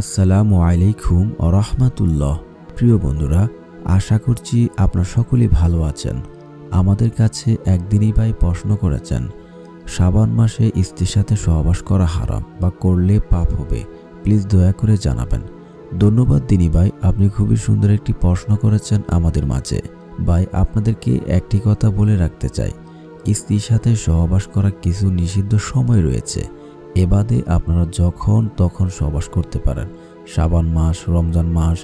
আসসালামু আলাইকুম রহমাতুল্লাহ। প্রিয় বন্ধুরা, আশা করছি আপনারা সকলেই ভালো আছেন। আমাদের কাছে একদিনই ভাই প্রশ্ন করেছেন শ্রাবণ মাসে স্ত্রীর সাথে সহবাস করা হারাম বা করলে পাপ হবে। প্লিজ দয়া করে জানাবেন। ধন্যবাদ দিনী ভাই, আপনি খুবই সুন্দর একটি প্রশ্ন করেছেন আমাদের মাঝে। ভাই, আপনাদেরকে একটি কথা বলে রাখতে চাই। স্ত্রীর সাথে সহবাস করা কিছু নিষিদ্ধ সময় রয়েছে। এবাদে আপনারা যখন তখন সহবাস করতে পারেন। শ্রাবণ মাস, রমজান মাস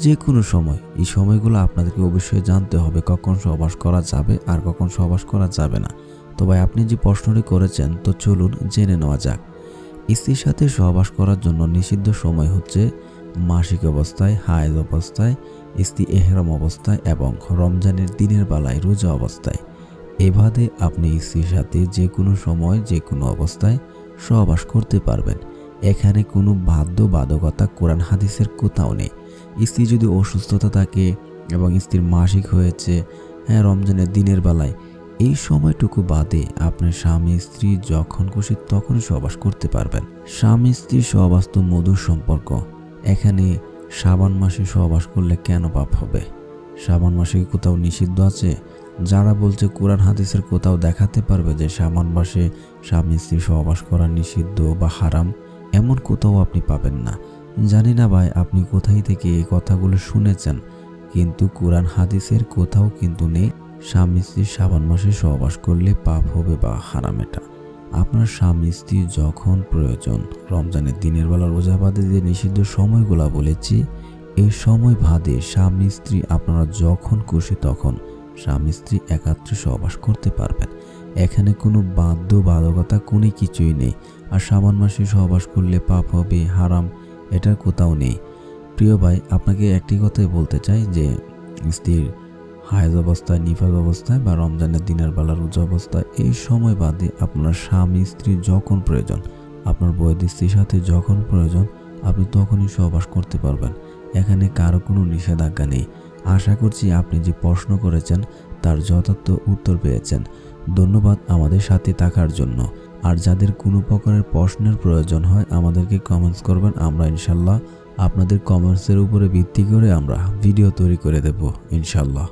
যে কোনো সময়। এই সময়গুলো আপনাদেরকে অবশ্যই জানতে হবে কখন সহবাস করা যাবে আর কখন সহবাস করা যাবে না। তো ভাই, আপনি যে প্রশ্নটি করেছেন, তো চলুন জেনে নেওয়া যাক। স্ত্রীর সাথে সহবাস করার জন্য নিষিদ্ধ সময় হচ্ছে মাসিক অবস্থায়, হায়েজ অবস্থায় স্ত্রী এহরাম অবস্থায় এবং রমজানের দিনের বেলায় রোজা অবস্থায়। এভাবে আপনি স্ত্রীর সাথে যে কোনো সময় যে কোনো অবস্থায় সহবাস করতে পারবেন। এখানে কোনো বাধ্য বাধকতা কোরআন হাদিসের কোথাও নেই। স্ত্রী যদি অসুস্থতা থাকে এবং স্ত্রীর মাসিক হয়েছে হ্যাঁ রমজানের দিনের বেলায়, এই সময়টুকু বাদে আপনার স্বামী, স্ত্রী যখন খুশি তখনই সহবাস করতে পারবেন। স্বামী স্ত্রী সহবাস তো মধুর সম্পর্ক। এখানে শ্রাবণ মাসে সহবাস করলে কেন পাপ হবে? শ্রাবণ মাসে কোথাও নিষিদ্ধ আছে? যারা বলছে কোরআন হাদিসের কোথাও দেখাতে পারবে যে শ্রাবণ মাসে স্বামী স্ত্রী সহবাস করা নিষিদ্ধ বা হারাম, এমন কোথাও আপনি পাবেন না। জানি না ভাই, আপনি কোথায় থেকে এই কথাগুলো শুনেছেন, কিন্তু কোরআন হাদিসের কোথাও কিন্তু নেই স্বামী স্ত্রী শ্রাবণ মাসে সহবাস করলে পাপ হবে বা হারাম এটা। আপনার স্বামী স্ত্রী যখন প্রয়োজন, রমজানের দিনের বেলা রোজা বাদে যে নিষিদ্ধ সময়গুলো বলেছি, এই সময় ভাদে স্বামী স্ত্রী আপনারা যখন খুশি তখন স্বামী স্ত্রী একাত্রে সহবাস করতে পারবেন। এখানে কোনো বাধ্য বাধকতা কোনো কিছুই নেই। আর শ্রাবণ মাসে সহবাস করলে পাপ হবে, হারাম, এটার কোথাও নেই। প্রিয় ভাই, আপনাকে একটি কথাই বলতে চাই যে, স্ত্রীর হায়েজ অবস্থায় নিফাজ অবস্থায় বা রমজানের দিনের বেলা রোজা অবস্থায় এই সময় বাদে আপনার স্বামী স্ত্রী যখন প্রয়োজন, আপনার বৈধ স্ত্রীর সাথে যখন প্রয়োজন, আপনি তখনই সহবাস করতে পারবেন। এখানে কারও কোনো নিষেধাজ্ঞা নেই। আশা করছি আপনি যে প্রশ্ন করেছেন তার যথার্থ উত্তর পেয়েছেন। ধন্যবাদ আমাদের সাথে থাকার জন্য। আর যাদের কোনো প্রকারের প্রশ্নের প্রয়োজন হয় আমাদেরকে কমেন্টস করবেন। আমরা ইনশাল্লাহ আপনাদের কমেন্টসের উপরে ভিত্তি করে আমরা ভিডিও তৈরি করে দেব, ইনশাল্লাহ।